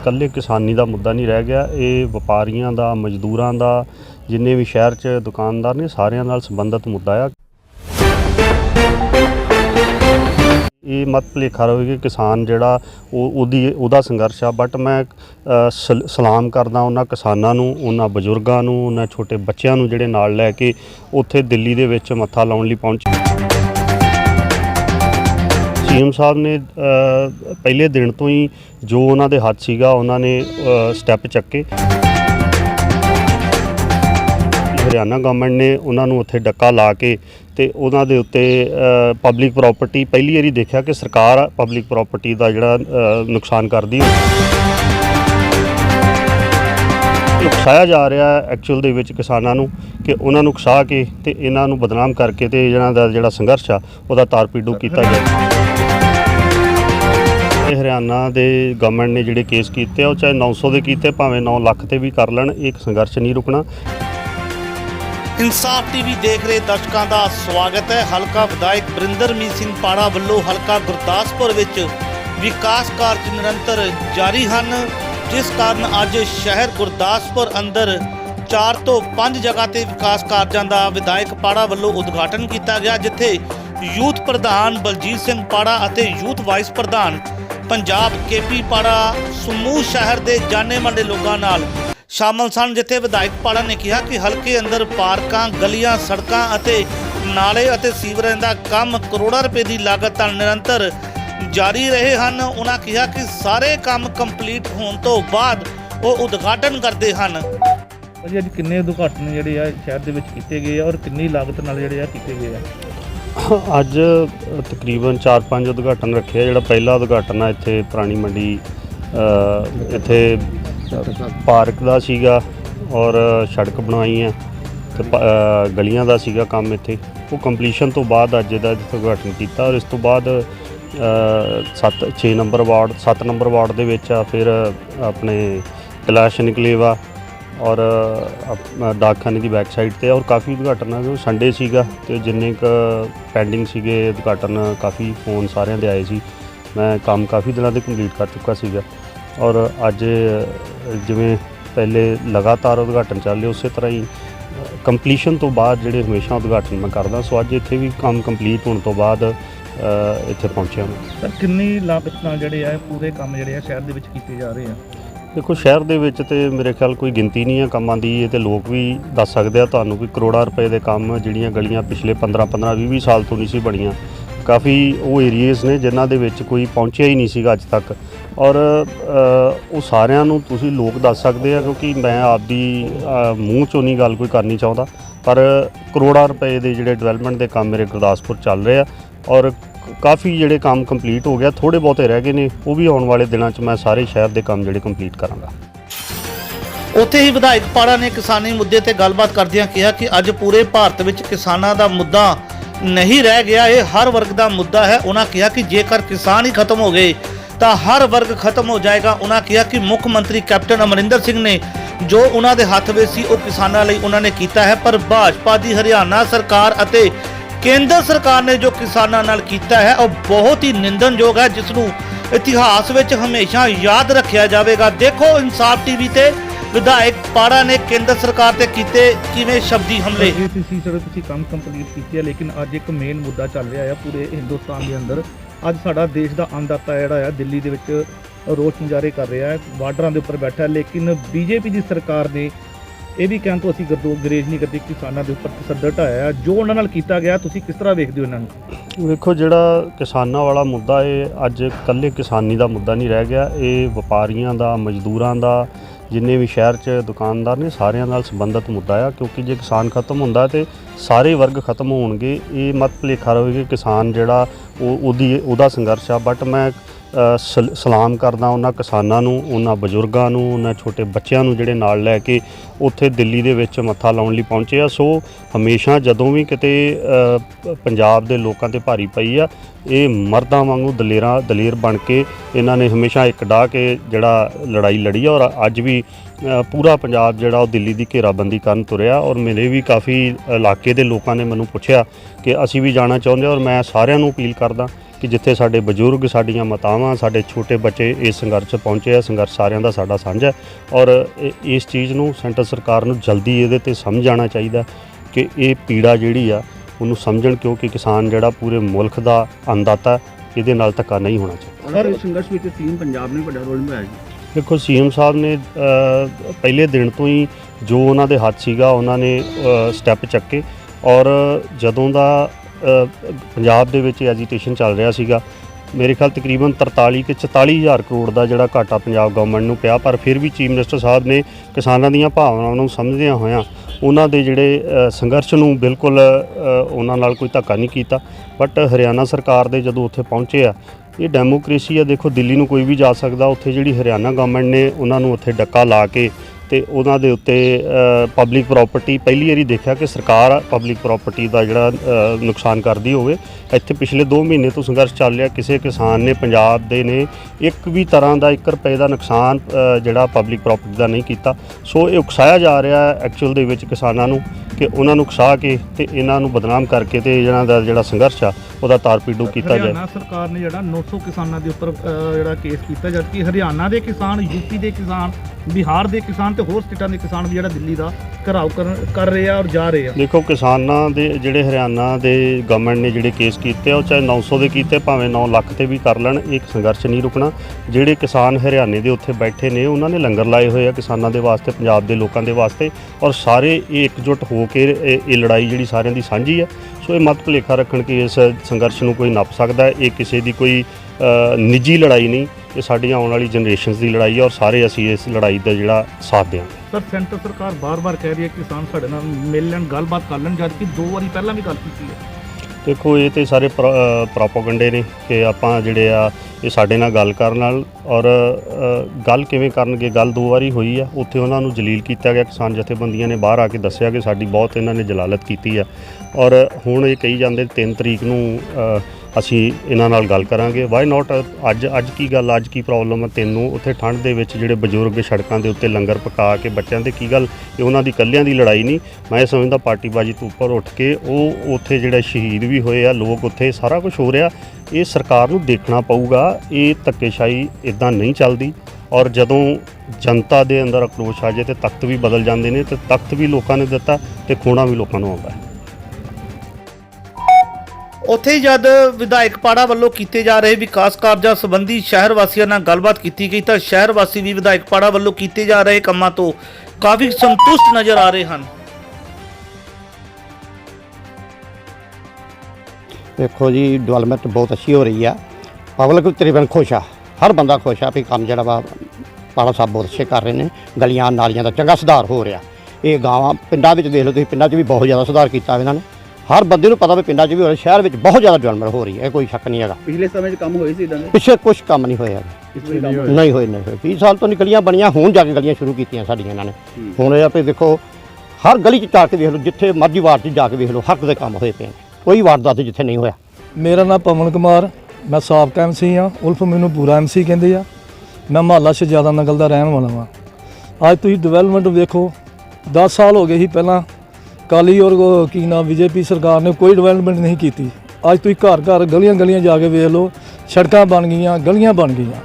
ਇਕੱਲੇ ਕਿਸਾਨੀ ਦਾ ਮੁੱਦਾ ਨਹੀਂ ਰਹਿ ਗਿਆ, ਇਹ ਵਪਾਰੀਆਂ ਦਾ, ਮਜ਼ਦੂਰਾਂ ਦਾ, ਜਿੰਨੇ ਵੀ ਸ਼ਹਿਰ 'ਚ ਦੁਕਾਨਦਾਰ ਨੇ, ਸਾਰਿਆਂ ਨਾਲ ਸੰਬੰਧਿਤ ਮੁੱਦਾ ਆ। ਇਹ ਮਤ ਭੁਲੇਖਾ ਰਹੇ ਕਿ ਕਿਸਾਨ ਜਿਹੜਾ, ਉਹ, ਉਹਦੀ, ਉਹਦਾ ਸੰਘਰਸ਼ ਆ ਬਟ ਮੈਂ ਸਲ- ਸਲਾਮ ਕਰਦਾ ਉਹਨਾਂ ਕਿਸਾਨਾਂ ਨੂੰ, ਉਹਨਾਂ ਬਜ਼ੁਰਗਾਂ ਨੂੰ, ਉਹਨਾਂ ਛੋਟੇ ਬੱਚਿਆਂ ਨੂੰ ਜਿਹੜੇ ਨਾਲ ਲੈ ਕੇ ਉੱਥੇ ਦਿੱਲੀ ਦੇ ਵਿੱਚ ਮੱਥਾ ਲਾਉਣ ਲਈ ਪਹੁੰਚੇ। ਸੀਐਮ ਸਾਹਿਬ ਨੇ ਪਹਿਲੇ ਦਿਨ ਤੋਂ ਹੀ ਜੋ ਉਹਨਾਂ ਦੇ ਹੱਥ ਸੀਗਾ, ਉਹਨਾਂ ਨੇ ਸਟੈਪ ਚੱਕੇ। ਹਰਿਆਣਾ ਗਵਰਨਮੈਂਟ ਨੇ ਉਹਨਾਂ ਨੂੰ ਉੱਥੇ ਡੱਕਾ ਲਾ ਕੇ ਤੇ ਉਹਨਾਂ ਦੇ ਉੱਤੇ ਪਬਲਿਕ ਪ੍ਰਾਪਰਟੀ ਪਹਿਲੀ ਵਾਰੀ ਦੇਖਿਆ ਕਿ ਸਰਕਾਰ ਪਬਲਿਕ ਪ੍ਰਾਪਰਟੀ ਦਾ ਜਿਹੜਾ ਨੁਕਸਾਨ ਕਰਦੀ ਹੈ। ਉਕਸਾਇਆ ਜਾ ਰਿਹਾ ਐਕਚੁਅਲ ਦੇ ਵਿੱਚ ਕਿਸਾਨਾਂ ਨੂੰ ਕਿ ਉਹਨਾਂ ਨੂੰ ਉਕਸਾ ਕੇ ਤੇ ਇਹਨਾਂ ਨੂੰ ਬਦਨਾਮ ਕਰਕੇ ਤੇ ਇਹਨਾਂ ਦਾ ਜਿਹੜਾ ਸੰਘਰਸ਼ ਆ, ਉਹਦਾ ਤਾਰਪੀਡੂ ਕੀਤਾ ਜਾਏ ਹਰਿਆਣਾ ਦੇ ਗਵਰਨਮੈਂਟ ਨੇ ਜਿਹੜੇ ਕੇਸ ਕੀਤੇ ਆ, ਉਹ ਚਾਹੇ 900 ਦੇ ਕੀਤੇ, ਭਾਵੇਂ 9 ਲੱਖ ਤੇ ਵੀ ਕਰ ਲੈਣ, ਇਹ ਸੰਘਰਸ਼ ਨਹੀਂ ਰੁਕਣਾ। ਇਨਸਾਫ ਟੀਵੀ ਦੇਖ ਰਹੇ ਦਰਸ਼ਕਾਂ ਦਾ ਸਵਾਗਤ ਹੈ। ਹਲਕਾ ਵਿਧਾਇਕ ਬਰਿੰਦਰਮੀਤ ਸਿੰਘ ਪਾੜਾ ਵੱਲੋਂ ਹਲਕਾ ਗੁਰਦਾਸਪੁਰ ਵਿੱਚ ਵਿਕਾਸ ਕਾਰਜ ਨਿਰੰਤਰ ਜਾਰੀ ਹਨ, ਜਿਸ ਕਾਰਨ ਅੱਜ ਸ਼ਹਿਰ ਗੁਰਦਾਸਪੁਰ ਅੰਦਰ 4 ਤੋਂ 5 ਜਗ੍ਹਾ ਤੇ ਵਿਕਾਸ ਕਾਰਜਾਂ ਦਾ ਵਿਧਾਇਕ ਪਾੜਾ ਵੱਲੋਂ ਉਦਘਾਟਨ ਕੀਤਾ ਗਿਆ, ਜਿੱਥੇ ਯੂਥ ਪ੍ਰਧਾਨ ਬਲਜੀਤ ਸਿੰਘ ਪਾੜਾ ਅਤੇ ਯੂਥ ਵਾਈਸ ਪ੍ਰਧਾਨ ਪੰਜਾਬ ਕੇਪੀ ਪਾੜਾ ਸਮੂਹ ਸ਼ਹਿਰ ਦੇ ਜਾਣੇ ਮਾਣੇ ਲੋਕਾਂ ਨਾਲ ਸ਼ਾਮਲ ਸਨ, ਜਿੱਥੇ ਵਿਧਾਇਕ ਪਾੜਾ ਨੇ ਕਿਹਾ ਕਿ ਹਲਕੇ ਅੰਦਰ ਪਾਰਕਾਂ, ਗਲੀਆਂ, ਸੜਕਾਂ ਅਤੇ ਨਾਲੇ ਅਤੇ ਸੀਵਰੇਜ ਦਾ ਕੰਮ ਕਰੋੜਾਂ ਰੁਪਏ ਦੀ ਲਾਗਤ ਨਾਲ ਨਿਰੰਤਰ ਜਾਰੀ ਰਹੇ ਹਨ। ਉਹਨਾਂ ਕਿਹਾ ਕਿ ਸਾਰੇ ਕੰਮ ਕੰਪਲੀਟ ਹੋਣ ਤੋਂ ਬਾਅਦ ਉਹ ਉਦਘਾਟਨ ਕਰਦੇ ਹਨ। ਭਾਜੀ, ਅੱਜ ਕਿੰਨੇ ਉਦਘਾਟਨ ਜਿਹੜੇ ਆ ਸ਼ਹਿਰ ਦੇ ਵਿੱਚ ਕੀਤੇ ਗਏ ਆ ਔਰ ਕਿੰਨੀ ਲਾਗਤ ਨਾਲ ਜਿਹੜੇ ਆ ਕੀਤੇ ਗਏ ਆ? ਅੱਜ ਤਕਰੀਬਨ 4-5 ਉਦਘਾਟਨ ਰੱਖਿਆ ਜਿਹੜਾ ਪਹਿਲਾ ਉਦਘਾਟਨ ਆ ਇੱਥੇ ਪੁਰਾਣੀ ਮੰਡੀ ਅ, ਇੱਥੇ ਪਾਰਕ ਦਾ ਸੀਗਾ ਔਰ ਸੜਕ ਬਣਾਈ ਹੈ ਤੇ ਪ- ਅ, ਗਲੀਆਂ ਦਾ ਸੀਗਾ ਕੰਮ ਇੱਥੇ। ਉਹ ਕੰਪਲੀਸ਼ਨ ਤੋਂ ਬਾਅਦ ਅੱਜ ਇਹਦਾ ਉਦਘਾਟਨ ਕੀਤਾ ਔਰ ਇਸ ਤੋਂ ਬਾਅਦ 7 6 ਨੰਬਰ ਵਾਰਡ 7 ਨੰਬਰ ਵਾਰਡ ਦੇ ਵਿੱਚ ਆ ਫਿਰ ਆਪਣੇ ਕੈਲਾਸ਼ ਨਿਕਲੇਵਾ ਔਰ ਅਪ- ਡਾਕਖਾਨੇ ਦੀ ਬੈਕ ਸਾਈਡ ਤੇ ਔਰ ਕਾਫੀ ਉਦਘਾਟਨ ਆ ਸੰਡੇ ਸੀਗਾ ਤੇ ਜਿੰਨੇ ਕ ਪੈਂਡਿੰਗ ਸੀਗੇ ਉਦਘਾਟਨ ਕਾਫੀ ਫੋਨ ਸਾਰਿਆਂ ਦੇ ਆਏ ਸੀ। ਮੈਂ ਕੰਮ ਕਾਫੀ ਦਿਨਾਂ ਦੇ ਕੰਪਲੀਟ ਕਰ ਚੁੱਕਾ ਸੀਗਾ। ਔਰ ਅੱਜ ਜਿਵੇਂ ਪਹਿਲੇ ਲਗਾਤਾਰ ਉਦਘਾਟਨ ਚੱਲ ਰਿਹਾ ਉਸੇ ਤਰ੍ਹਾਂ ਹੀ ਕੰਪਲੀਸ਼ਨ ਤੋਂ ਬਾਅਦ ਜਿਹੜੇ ਹਮੇਸ਼ਾ ਉਦਘਾਟਨ ਮੈਂ ਕਰਦਾ ਸੋ ਅੱਜ ਇੱਥੇ ਵੀ ਕੰਮ ਕੰਪਲੀਟ ਹੋਣ ਤੋਂ ਬਾਅਦ ਅ, ਇੱਥੇ ਪਹੁੰਚਿਆ ਮੈਂ। ਸਰ ਕਿੰਨੀ ਲਾਗਤ ਨਾਲ ਜਿਹੜੇ ਆ ਪੂਰੇ ਕੰਮ ਜਿਹੜੇ ਆ ਸ਼ਹਿਰ ਦੇ ਵਿੱਚ ਕੀਤੇ ਜਾ ਰਹੇ ਆ? ਦੇਖੋ, ਸ਼ਹਿਰ ਦੇ ਵਿੱਚ ਤੇ ਮੇਰੇ ਖਿਆਲ ਕੋਈ ਗਿਣਤੀ ਨਹੀਂ ਹੈ ਕੰਮਾਂ ਦੀ, ਇਹ ਤੇ ਲੋਕ ਵੀ ਦੱਸ ਸਕਦੇ ਆ, ਤੁਹਾਨੂੰ ਕਿ ਕਰੋੜਾਂ ਰੁਪਏ ਦੇ ਕੰਮ ਜਿਹੜੀਆਂ ਗਲੀਆਂ ਪਿਛਲੇ 15 15 20 20 ਸਾਲ ਤੋਂ ਨਹੀਂ ਸੀ ਬਣੀਆਂ। ਕਾਫੀ ਉਹ ਏਰੀਆਜ਼ ਨੇ ਜਿਨ੍ਹਾਂ ਦੇ ਵਿੱਚ ਕੋਈ ਪਹੁੰਚਿਆ ਹੀ ਨਹੀਂ ਸੀਗਾ ਅੱਜ ਤੱਕ। ਔਰ ਉਹ ਸਾਰਿਆਂ ਨੂੰ ਤੁਸੀਂ ਲੋਕ ਦੱਸ ਸਕਦੇ ਆ, ਕਿਉਂਕਿ ਮੈਂ ਆਪਦੀ ਮੂੰਹ ਚੋਂ ਨਹੀਂ ਗੱਲ ਕੋਈ ਕਰਨੀ ਚਾਹੁੰਦਾ। ਪਰ ਕਰੋੜਾਂ ਰੁਪਏ ਦੇ ਜਿਹੜੇ ਡਿਵੈਲਪਮੈਂਟ ਦੇ ਕੰਮ ਮੇਰੇ ਗੁਰਦਾਸਪੁਰ ਚੱਲ ਰਹੇ ਆ। ਔਰ ਕਾਫੀ ਜਿਹੜੇ ਕੰਮ ਕੰਪਲੀਟ ਹੋ ਗਿਆ ਥੋੜੇ ਬਹੁਤੇ ਰਹਿ ਗਏ ਨੇ, ਉਹ ਵੀ ਆਉਣ ਵਾਲੇ ਦਿਨਾਂ 'ਚ ਮੈਂ ਸਾਰੇ ਸ਼ਹਿਰ ਦੇ ਕੰਮ ਜਿਹੜੇ ਕੰਪਲੀਟ ਕਰਾਂਗਾ। ਉੱਥੇ ਹੀ ਵਿਧਾਇਕ ਪਾੜਾ ਨੇ ਕਿਸਾਨੀ ਮੁੱਦੇ ਤੇ ਗੱਲਬਾਤ ਕਰਦਿਆਂ ਕਿਹਾ ਕਿ ਅੱਜ ਪੂਰੇ ਭਾਰਤ ਵਿੱਚ ਕਿਸਾਨਾਂ ਦਾ ਮੁੱਦਾ ਨਹੀਂ ਰਹਿ ਗਿਆ, ਇਹ ਹਰ ਵਰਗ ਦਾ ਮੁੱਦਾ ਹੈ। ਉਹਨਾਂ ਕਿਹਾ ਕਿ ਜੇਕਰ ਕਿਸਾਨ ਹੀ ਖਤਮ ਹੋ ਗਏ, ਤਾਂ ਹਰ ਵਰਗ ਖਤਮ ਹੋ ਜਾਏਗਾ। ਉਹਨਾਂ ਕਿਹਾ ਕਿ ਮੁੱਖ ਮੰਤਰੀ ਕੈਪਟਨ ਅਮਰਿੰਦਰ ਸਿੰਘ ਨੇ ਜੋ ਉਹਨਾਂ ਦੇ ਹੱਥ ਵਿੱਚ ਸੀ, ਉਹ ਕਿਸਾਨਾਂ ਲਈ ਉਹਨਾਂ ਨੇ ਕੀਤਾ ਹੈ। ਪਰ ਭਾਜਪਾ ਦੀ ਹਰਿਆਣਾ ਸਰਕਾਰ ਅਤੇ ਕੇਂਦਰ ਸਰਕਾਰ ਨੇ ਜੋ ਕਿਸਾਨਾਂ ਨਾਲ ਕੀਤਾ ਹੈ ਉਹ ਬਹੁਤ ਹੀ ਨਿੰਦਨਯੋਗ ਹੈ ਜਿਸ ਨੂੰ ਇਤਿਹਾਸ ਵਿੱਚ ਹਮੇਸ਼ਾ ਯਾਦ ਰੱਖਿਆ ਜਾਵੇਗਾ। ਦੇਖੋ ਇਨਸਾਫ ਟੀਵੀ ਤੇ ਵਿਧਾਇਕ ਪਾੜਾ ਨੇ ਕੇਂਦਰ ਸਰਕਾਰ ਤੇ ਕੀਤੇ ਕਿਵੇਂ ਸ਼ਬਦੀ ਹਮਲੇ। ਇਹ ਤੁਸੀਂ ਸਰ ਤੁਸੀਂ ਕੰਮ ਕੰਪਲੀਟ ਕੀਤੀ ਹੈ ਲੇਕਿਨ ਅੱਜ ਇੱਕ ਮੇਨ ਮੁੱਦਾ ਚੱਲ ਰਿਹਾ ਹੈ ਪੂਰੇ ਹਿੰਦੁਸਤਾਨ ਦੇ ਅੰਦਰ। ਅੱਜ ਸਾਡਾ ਦੇਸ਼ ਦਾ ਅੰਨਦਾਤਾ ਜਿਹੜਾ ਆ ਦਿੱਲੀ ਦੇ ਵਿੱਚ ਰੋਸ ਮੁਜ਼ਾਹਰੇ ਕਰ ਰਿਹਾ ਹੈ ਬਾਰਡਰਾਂ ਦੇ ਉੱਪਰ ਬੈਠਾ ਹੈ, ਲੇਕਿਨ ਬੀਜੇਪੀ ਦੀ ਸਰਕਾਰ ਨੇ ਇਹ ਵੀ ਕਹਿਣ ਤੋਂ ਅਸੀਂ ਗਰਦੋ ਗਰੇਜ ਨਹੀਂ ਕਰਦੇ, ਕਿਸਾਨਾਂ ਦੇ ਉੱਪਰ ਤਸੱਦਦ ਢਾਇਆ। ਜੋ ਉਹਨਾਂ ਨਾਲ ਕੀਤਾ ਗਿਆ, ਤੁਸੀਂ ਕਿਸ ਤਰ੍ਹਾਂ ਵੇਖਦੇ ਹੋ ਇਹਨਾਂ ਨੂੰ? ਵੇਖੋ ਜਿਹੜਾ ਕਿਸਾਨਾਂ ਵਾਲਾ ਮੁੱਦਾ, ਇਹ ਅੱਜ ਇਕੱਲੇ ਕਿਸਾਨੀ ਦਾ ਮੁੱਦਾ ਨਹੀਂ ਰਹਿ ਗਿਆ। ਇਹ ਵਪਾਰੀਆਂ ਦਾ, ਮਜ਼ਦੂਰਾਂ ਦਾ, ਜਿੰਨੇ ਵੀ ਸ਼ਹਿਰ 'ਚ ਦੁਕਾਨਦਾਰ ਨੇ, ਸਾਰਿਆਂ ਨਾਲ ਸੰਬੰਧਿਤ ਮੁੱਦਾ ਆ। ਕਿਉਂਕਿ ਜੇ ਕਿਸਾਨ ਖਤਮ ਹੁੰਦਾ ਤੇ ਸਾਰੇ ਵਰਗ ਖਤਮ ਹੋਣਗੇ। ਇਹ ਮਤ ਭੁਲੇਖਾ ਰਹੇ ਕਿ ਕਿਸਾਨ ਜਿਹੜਾ, ਉਹ ਉਹਦੀ ਉਹਦਾ ਸੰਘਰਸ਼ ਆ। ਬਟ ਮੈਂ ਸਲਾਮ ਕਰਦਾ ਉਹਨਾਂ ਕਿਸਾਨਾਂ ਨੂੰ, ਉਹਨਾਂ ਬਜ਼ੁਰਗਾਂ ਨੂੰ, ਉਹਨਾਂ ਛੋਟੇ ਬੱਚਿਆਂ ਨੂੰ ਜਿਹੜੇ ਨਾਲ ਲੈ ਕੇ ਉੱਥੇ ਦਿੱਲੀ ਦੇ ਵਿੱਚ ਮੱਥਾ ਲਾਉਣ ਲਈ ਪਹੁੰਚੇ ਆ। ਸੋ ਹਮੇਸ਼ਾ ਜਦੋਂ ਵੀ ਕਿਤੇ ਪੰਜਾਬ ਦੇ ਲੋਕਾਂ ਤੇ ਭਾਰੀ ਪਈ ਆ, ਇਹ ਮਰਦਾਂ ਵਾਂਗੂ ਦਲੇਰਾਂ, ਦਲੇਰ ਬਣ ਕੇ ਇਹਨਾਂ ਨੇ ਹਮੇਸ਼ਾ ਇੱਕ ਡਾਹ ਕੇ ਜਿਹੜਾ ਲੜਾਈ ਲੜੀ ਆ ਔਰ ਅੱਜ ਵੀ ਪੂਰਾ ਪੰਜਾਬ ਜਿਹੜਾ ਉਹ ਦਿੱਲੀ ਦੀ ਘੇਰਾਬੰਦੀ ਕਰਨ ਤੁਰਿਆ ਔਰ ਮੇਰੇ ਵੀ ਕਾਫੀ ਇਲਾਕੇ ਦੇ ਲੋਕਾਂ ਨੇ ਮੈਨੂੰ ਪੁੱਛਿਆ ਕਿ ਅਸੀਂ ਵੀ ਜਾਣਾ ਚਾਹੁੰਦੇ ਹਾਂ ਔਰ ਮੈਂ ਸਾਰਿਆਂ ਨੂੰ ਅਪੀਲ ਕਰਦਾ ਕਿ ਜਿੱਥੇ ਸਾਡੇ ਬਜ਼ੁਰਗ ਸਾਡੀਆਂ ਮਾਤਾਵਾਂ ਸਾਡੇ ਛੋਟੇ ਬੱਚੇ ਇਸ ਸੰਘਰਸ਼ 'ਚ ਪਹੁੰਚੇ ਆ ਸੰਘਰਸ਼ ਸਾਰਿਆਂ ਦਾ ਸਾਡਾ ਸਾਂਝਾ ਹੈ ਔਰ ਇਹ- ਇਸ ਚੀਜ਼ ਨੂੰ ਸੈਂਟਰ ਸਰਕਾਰ ਨੂੰ ਜਲਦੀ ਇਹਦੇ ਤੇ ਸਮਝ ਆਉਣਾ ਚਾਹੀਦਾ ਕਿ ਇਹ ਪੀੜਾ ਜਿਹੜੀ ਆ ਉਹਨੂੰ ਸਮਝਣ ਕਿਉਂਕਿ ਕਿਸਾਨ ਜਿਹੜਾ ਪੂਰੇ ਮੁਲਕ ਦਾ ਅੰਨਦਾਤਾ ਹੈ, ਇਹਦੇ ਨਾਲ ਧੱਕਾ ਨਹੀਂ ਹੋਣਾ ਚਾਹੀਦਾ। ਸਰ ਸੰਘਰਸ਼ ਵਿੱਚ ਸੀਐਮ ਪੰਜਾਬ ਨੇ ਵੱਡਾ ਰੋਲ ਨਿਭਾਇਆ ਜੀ। ਦੇਖੋ ਸੀਐਮ ਸਾਹਿਬ ਨੇ ਅ, ਪਹਿਲੇ ਦਿਨ ਤੋਂ ਹੀ ਜੋ ਉਹਨਾਂ ਦੇ ਹੱਥ ਸੀਗਾ ਉਹਨਾਂ ਨੇ ਸਟੈਪ ਚੱਕੇ ਔਰ ਜਦੋਂ ਦਾ ਪੰਜਾਬ ਦੇ ਵਿੱਚ ਐਜੀਟੇਸ਼ਨ ਚੱਲ ਰਿਹਾ ਸੀਗਾ। ਮੇਰੇ ਖਿਆਲ ਤਕਰੀਬਨ 43 ਕਿ 44 ਹਜ਼ਾਰ ਕਰੋੜ ਦਾ ਜਿਹੜਾ ਘਾਟਾ ਪੰਜਾਬ ਗਵਰਨਮੈਂਟ ਨੂੰ ਪਿਆ, ਪਰ ਫਿਰ ਵੀ ਚੀਫ ਮਿਨਿਸਟਰ ਸਾਹਿਬ ਨੇ ਕਿਸਾਨਾਂ ਦੀਆਂ ਭਾਵਨਾਵਾਂ ਨੂੰ ਸਮਝਦਿਆਂ ਹੋਇਆਂ ਉਹਨਾਂ ਦੇ ਜਿਹੜੇ ਸੰਘਰਸ਼ ਨੂੰ ਬਿਲਕੁਲ ਉਹਨਾਂ ਨਾਲ ਕੋਈ ਧੱਕਾ ਨਹੀਂ ਕੀਤਾ। ਬਟ ਹਰਿਆਣਾ ਸਰਕਾਰ ਦੇ ਜਦੋਂ ਉੱਥੇ ਪਹੁੰਚੇ ਆ, ਇਹ ਡੈਮੋਕ੍ਰੇਸੀ ਆ, ਦੇਖੋ ਦਿੱਲੀ ਨੂੰ ਕੋਈ ਵੀ ਜਾ ਸਕਦਾ, ਉੱਥੇ ਜਿਹੜੀ ਹਰਿਆਣਾ ਗਵਰਨਮੈਂਟ ਨੇ ਉਹਨਾਂ ਨੂੰ ਉੱਥੇ ਡੱਕਾ ਲਾ ਕੇ ਤੇ ਉਹਨਾਂ ਦੇ ਉੱਤੇ ਪਬਲਿਕ ਪ੍ਰਾਪਰਟੀ ਪਹਿਲੀ ਵਾਰੀ ਦੇਖਿਆ ਕਿ ਸਰਕਾਰ ਪਬਲਿਕ ਪ੍ਰਾਪਰਟੀ ਦਾ ਜਿਹੜਾ ਨੁਕਸਾਨ ਕਰਦੀ ਹੋਵੇ। ਇੱਥੇ ਪਿਛਲੇ 2 ਮਹੀਨੇ ਤੋਂ ਸੰਘਰਸ਼ ਚੱਲ ਰਿਹਾ, ਕਿਸੇ ਕਿਸਾਨ ਨੇ, ਪੰਜਾਬ ਦੇ ਨੇ, ਇੱਕ ਵੀ ਤਰ੍ਹਾਂ ਦਾ 1 ਰੁਪਏ ਦਾ ਨੁਕਸਾਨ ਜਿਹੜਾ ਪਬਲਿਕ ਪ੍ਰਾਪਰਟੀ ਦਾ ਨਹੀਂ ਕੀਤਾ। ਸੋ ਇਹ ਉਕਸਾਇਆ ਜਾ ਰਿਹਾ ਐਕਚੁਅਲ ਦੇ ਵਿੱਚ ਕਿਸਾਨਾਂ ਨੂੰ ਕਿ ਉਹਨਾਂ ਨੂੰ ਉਕਸਾ ਕੇ ਤੇ ਇਹਨਾਂ ਨੂੰ ਬਦਨਾਮ ਕਰਕੇ ਤੇ ਇਹਨਾਂ ਦਾ ਜਿਹੜਾ ਸੰਘਰਸ਼ ਆ, ਉਹਦਾ ਤਾਰਪੀਡੂ ਕੀਤਾ ਜਾਏ। ਹਰਿਆਣਾ ਸਰਕਾਰ ਨੇ ਜਿਹੜਾ 900 ਕਿਸਾਨਾਂ ਦੇ ਉੱਪਰ ਜਿਹੜਾ ਕੇਸ ਕੀਤਾ, ਜਦਕਿ ਹਰਿਆਣਾ ਦੇ ਕਿਸਾਨ ਯੂਪੀ ਦੇ ਕਿਸਾਨ ਬਿਹਾਰ ਦੇ ਕਿਸਾਨ ਤੇ ਹੋਰ ਸਟੇਟਾਂ ਦੇ ਕਿਸਾਨ ਵੀ ਜਿਹੜਾ ਦਿੱਲੀ ਦਾ ਘਰਾਓ ਕਰਨ ਕਰ ਰਹੇ ਆ ਔਰ ਜਾ ਰਹੇ ਆ। ਦੇਖੋ ਕਿਸਾਨਾਂ ਦੇ ਜਿਹੜੇ ਹਰਿਆਣਾ ਦੇ ਗਵਰਨਮੈਂਟ ਨੇ ਜਿਹੜੇ ਕੇਸ ਕੀਤੇ ਆ, ਉਹ ਚਾਹੇ 900 ਦੇ ਕੀਤੇ ਭਾਵੇਂ 9 ਲੱਖ ਤੇ ਵੀ ਕਰ ਲੈਣ ਇਹ ਸੰਘਰਸ਼ ਨਹੀਂ ਰੁਕਣਾ। ਜਿਹੜੇ ਕਿਸਾਨ ਹਰਿਆਣੇ ਦੇ ਉੱਥੇ ਬੈਠੇ ਨੇ ਉਹਨਾਂ ਨੇ ਲੰਗਰ ਲਾਏ ਹੋਏ ਆ ਕਿਸਾਨਾਂ ਦੇ ਵਾਸਤੇ ਪੰਜਾਬ ਦੇ ਲੋਕਾਂ ਦੇ ਵਾਸਤੇ ਔਰ ਸਾਰੇ ਇਹ ਇਕਜੁੱਟ ਹੋ ਕੇ ਇਹ ਇਹ ਲੜਾਈ ਜਿਹੜੀ ਸਾਰਿਆਂ ਦੀ ਸਾਂਝੀ ਆ। ਸੋ ਇਹ ਮਤ ਭੁਲੇਖਾ ਰੱਖਣ ਕਿ ਇਸ ਸੰਘਰਸ਼ ਨੂੰ ਕੋਈ ਨੱਪ ਸਕਦਾ ਇਹ ਕਿਸੇ ਦੀ ਕੋਈ ਨਿੱਜੀ ਲੜਾਈ ਨਹੀਂ। ਇਹ ਸਾਡੀਆਂ ਆਉਣ ਵਾਲੀ ਜਨਰੇਸ਼ਨਸ ਦੀ ਲੜਾਈ ਹੈ ਔਰ ਸਾਰੇ ਅਸੀਂ ਇਸ ਲੜਾਈ ਦਾ ਜਿਹੜਾ ਸਾਥ ਦੇਵਾਂਗੇ ਸਰ ਸੈਂਟਰ ਸਰਕਾਰ ਬਾਰ-ਬਾਰ ਕਹਿ ਰਹੀ ਹੈ ਕਿ ਕਿਸਾਨ ਸਾਡੇ ਨਾਲ ਮਿਲ ਲੈਣ ਗੱਲਬਾਤ ਕਰ ਲੈਣ ਜਦਕਿ ਦੋ ਵਾਰੀ ਪਹਿਲਾਂ ਵੀ ਗੱਲ ਕੀਤੀ ਹੈ। ਦੇਖੋ ਇਹ ਤੇ ਸਾਰੇ ਪ੍ਰੋਪਗੈਂਡੇ ਨੇ ਕਿ ਆਪਾਂ ਜਿਹੜੇ ਆ ਇਹ ਸਾਡੇ ਨਾਲ ਗੱਲ ਕਰਨ ਨਾਲ ਔਰ ਗੱਲ ਕਿਵੇਂ ਕਰਨਗੇ ਗੱਲ ਦੋ ਵਾਰੀ ਹੋਈ ਆ ਉੱਥੇ ਉਹਨਾਂ ਨੂੰ ਜਲੀਲ ਕੀਤਾ ਗਿਆ ਕਿਸਾਨ ਜਥੇਬੰਦੀਆਂ ਨੇ ਬਾਹਰ ਆ ਕੇ ਦੱਸਿਆ ਕਿ ਸਾਡੀ ਬਹੁਤ ਇਹਨਾਂ ਨੇ ਜਲਾਲਤ ਕੀਤੀ ਆ। ਔਰ ਹੁਣ ਇਹ ਕਹੀ ਜਾਂਦੇ 3 ਤਰੀਕ ਨੂੰ ਅਸੀਂ ਇਹਨਾਂ ਨਾਲ ਗੱਲ ਕਰਾਂਗੇ। ਵਾਈ ਨਾਟ ਅੱਜ ਅੱਜ ਕੀ ਗੱਲ, ਅੱਜ ਕੀ ਪ੍ਰੋਬਲਮ ਹੈ ਤੈਨੂੰ? ਉੱਥੇ ਠੰਡ ਦੇ ਵਿੱਚ ਜਿਹੜੇ ਬਜ਼ੁਰਗ ਸੜਕਾਂ ਦੇ ਉੱਤੇ ਲੰਗਰ ਪਕਾ ਕੇ ਬੱਚਿਆਂ ਦੇ ਕੀ ਗੱਲ? ਇਹ ਉਹਨਾਂ ਦੀ ਕੱਲਿਆਂ ਦੀ ਲੜਾਈ ਨਹੀਂ। ਮੈਂ ਇਹ ਸਮਝਦਾ ਪਾਰਟੀਬਾਜ਼ੀ ਤੋਂ ਉੱਪਰ ਉੱਠ ਕੇ ਉਹ ਉੱਥੇ ਜਿਹੜੇ ਸ਼ਹੀਦ ਵੀ ਹੋਏ ਆ, ਲੋਕ ਉੱਥੇ ਸਾਰਾ ਕੁਝ ਹੋ ਰਿਹਾ। ਇਹ ਸਰਕਾਰ ਨੂੰ ਦੇਖਣਾ ਪਊਗਾ। ਇਹ ਧੱਕੇਸ਼ਾਹੀ ਇਦਾਂ ਨਹੀਂ ਚੱਲਦੀ। ਔਰ ਜਦੋਂ ਜਨਤਾ ਦੇ ਅੰਦਰ ਅਕਰੋਸ਼ ਆ ਜੇ ਤੇ ਤਖਤ ਵੀ ਬਦਲ ਜਾਂਦੇ ਨੇ ਤੇ ਤਖਤ ਵੀ ਲੋਕਾਂ ਨੇ ਦਿੱਤਾ ਤੇ ਖੋਣਾ ਵੀ ਲੋਕਾਂ ਨੂੰ ਆਉਂਦਾ ਉੱਥੇ ਜਦ ਵਿਧਾਇਕ ਪਾੜਾ ਵੱਲੋਂ ਕੀਤੇ ਜਾ ਰਹੇ ਵਿਕਾਸ ਕਾਰਜਾਂ ਸੰਬੰਧੀ ਸ਼ਹਿਰ ਵਾਸੀਆਂ ਨਾਲ ਗੱਲਬਾਤ ਕੀਤੀ ਗਈ ਤਾਂ ਸ਼ਹਿਰ ਵਾਸੀ ਵੀ ਵਿਧਾਇਕ ਪਾੜਾ ਵੱਲੋਂ ਕੀਤੇ ਜਾ ਰਹੇ ਕੰਮਾਂ ਤੋਂ ਕਾਫੀ ਸੰਤੁਸ਼ਟ ਨਜ਼ਰ ਆ ਰਹੇ ਹਨ। ਦੇਖੋ ਜੀ ਡਿਵੈਲਪਮੈਂਟ ਬਹੁਤ ਅੱਛੀ ਹੋ ਰਹੀ ਆ। ਪਬਲਿਕ ਤਕਰੀਬਨ ਖੁਸ਼ ਆ। ਹਰ ਬੰਦਾ ਖੁਸ਼ ਆ ਵੀ ਕੰਮ ਜਿਹੜਾ ਵਾ ਪਾਲਾ ਸਾਹਿਬ ਬਹੁਤ ਅੱਛੇ ਕਰ ਰਹੇ ਨੇ। ਗਲੀਆਂ, ਨਾਲੀਆਂ ਦਾ ਚੰਗਾ ਸੁਧਾਰ ਹੋ ਰਿਹਾ। ਇਹ ਗਾਵਾਂ ਪਿੰਡਾਂ ਵਿੱਚ ਦੇਖ ਲਓ ਤੁਸੀਂ, ਪਿੰਡਾਂ 'ਚ ਵੀ ਬਹੁਤ ਜ਼ਿਆਦਾ ਸੁਧਾਰ ਕੀਤਾ ਇਹਨਾਂ ਨੇ। ਹਰ ਬੰਦੇ ਨੂੰ ਪਤਾ ਵੀ ਪਿੰਡਾਂ 'ਚ ਵੀ ਹੋ ਰਿਹਾ ਸ਼ਹਿਰ ਵਿੱਚ ਬਹੁਤ ਜ਼ਿਆਦਾ ਡਿਵੈਲਪਮੈਂਟ ਹੋ ਰਹੀ ਹੈ ਇਹ ਕੋਈ ਸ਼ੱਕ ਨਹੀਂ ਹੈਗਾ। ਪਿਛਲੇ ਸਮੇਂ 'ਚ ਕੰਮ ਹੋਏ ਸੀ ਇਦਾਂ ਦੇ? ਪਿੱਛੇ ਕੁਝ ਕੰਮ ਨਹੀਂ ਹੋਇਆ। ਇਸ ਵਾਰੀ ਕੰਮ ਹੋਏ ਨਹੀਂ ਹੋਏ ਨਹੀਂ ਹੋਏ। 20 ਸਾਲ ਤੋਂ ਨਿਕਲੀਆਂ ਬਣੀਆਂ ਹੁਣ ਜਾ ਕੇ ਗਲੀਆਂ ਸ਼ੁਰੂ ਕੀਤੀਆਂ ਸਾਡੀਆਂ ਇਹਨਾਂ ਨੇ। ਹੁਣ ਇਹ ਆ ਵੀ ਦੇਖੋ ਹਰ ਗਲੀ 'ਚ ਜਾ ਕੇ ਵੇਖ ਲਓ ਜਿੱਥੇ ਮਰਜ਼ੀ ਵਾਰਡ 'ਚ ਜਾ ਕੇ ਵੇਖ ਲਓ ਹੱਕ ਦੇ ਕੰਮ ਹੋਏ ਪਏ ਨੇ। ਕੋਈ ਵਾਰਡ ਦਾ ਤੇ ਜਿੱਥੇ ਨਹੀਂ ਹੋਇਆ। ਮੇਰਾ ਨਾਮ ਪਵਨ ਕੁਮਾਰ ਮੈਂ ਸਾਬਕਾ ਐਮਸੀ ਆ ਉਲਫ ਮੈਨੂੰ ਪੂਰਾ ਐਮਸੀ ਕਹਿੰਦੇ ਆ। ਮੈਂ ਮਹੱਲਾ ਸ਼ਹਜ਼ਾਦਾ ਨਗਲ ਦਾ ਰਹਿਣ ਵਾਲਾ ਵਾਂ। ਅੱਜ ਤੁਸੀਂ ਡਿਵੈਲਪਮੈਂਟ ਵੇਖੋ 10 ਸਾਲ ਹੋ ਗਏ ਸੀ ਪਹਿਲਾਂ ਕਾਲੀ ਔਰ ਉਹ ਕੀ ਨਾਮ ਬੀਜੇਪੀ ਸਰਕਾਰ ਨੇ ਕੋਈ ਡਿਵੈਲਪਮੈਂਟ ਨਹੀਂ ਕੀਤੀ। ਅੱਜ ਤੁਸੀਂ ਘਰ ਘਰ ਗਲੀਆਂ ਗਲੀਆਂ ਜਾ ਕੇ ਵੇਖ ਲਓ ਸੜਕਾਂ ਬਣ ਗਈਆਂ ਗਲੀਆਂ ਬਣ ਗਈਆਂ।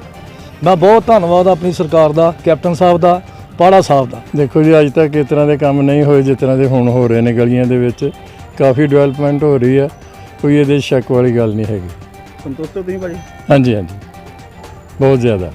ਮੈਂ ਬਹੁਤ ਧੰਨਵਾਦ ਆਪਣੀ ਸਰਕਾਰ ਦਾ ਕੈਪਟਨ ਸਾਹਿਬ ਦਾ ਪਾੜਾ ਸਾਹਿਬ ਦਾ। ਦੇਖੋ ਜੀ ਅੱਜ ਤੱਕ ਇਸ ਤਰ੍ਹਾਂ ਦੇ ਕੰਮ ਨਹੀਂ ਹੋਏ ਜਿਸ ਤਰ੍ਹਾਂ ਦੇ ਹੁਣ ਹੋ ਰਹੇ ਨੇ ਗਲੀਆਂ ਦੇ ਵਿੱਚ। ਕਾਫੀ ਡਿਵੈਲਪਮੈਂਟ ਹੋ ਰਹੀ ਹੈ ਕੋਈ ਇਹਦੇ ਸ਼ੱਕ ਵਾਲੀ ਗੱਲ ਨਹੀਂ ਹੈਗੀ। ਸੰਤੁਸ਼ਟ ਹੋ ਤੁਸੀਂ ਭਾਜੀ? ਹਾਂਜੀ ਹਾਂਜੀ। ਬਹੁਤ ਜ਼ਿਆਦਾ।